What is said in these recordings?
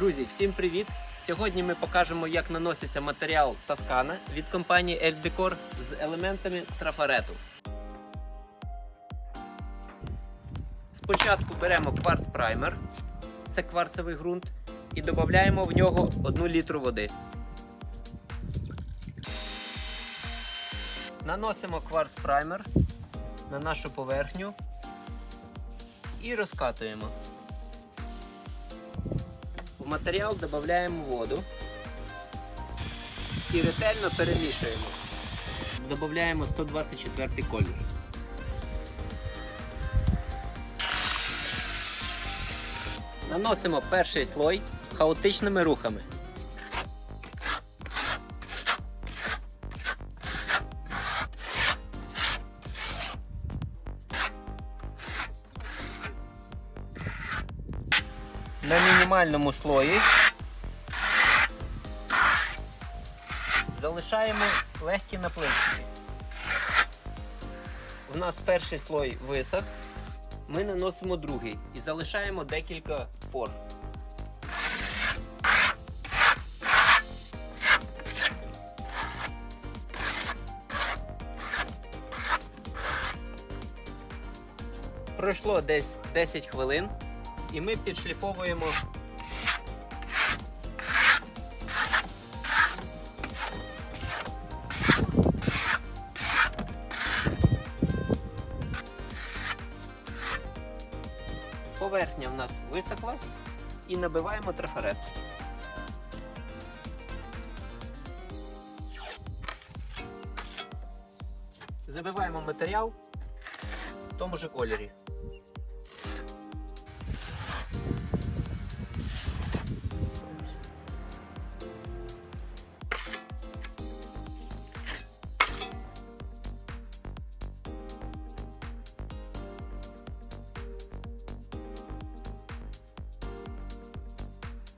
Друзі, всім привіт! Сьогодні ми покажемо, як наноситься матеріал Тоскана від компанії Decor з елементами трафарету. Спочатку беремо кварц праймер, це кварцевий ґрунт, і додаємо в нього 1 літру води. Наносимо кварц праймер на нашу поверхню і розкатуємо. Матеріал додаємо воду і ретельно перемішуємо. Додаємо 124 колір. Наносимо перший слой хаотичними рухами. На мінімальному слої залишаємо легкі напливки. У нас перший слой висох, ми наносимо другий і залишаємо декілька пор. Пройшло десь 10 хвилин і ми підшліфовуємо Поверхня в нас висохла і набиваємо трафарет. Забиваємо матеріал в тому же кольорі.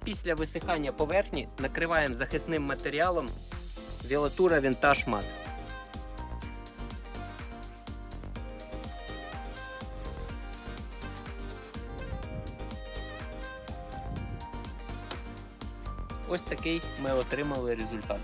Після висихання поверхні накриваємо захисним матеріалом Вілатура Vintage Mat. Ось такий ми отримали результат.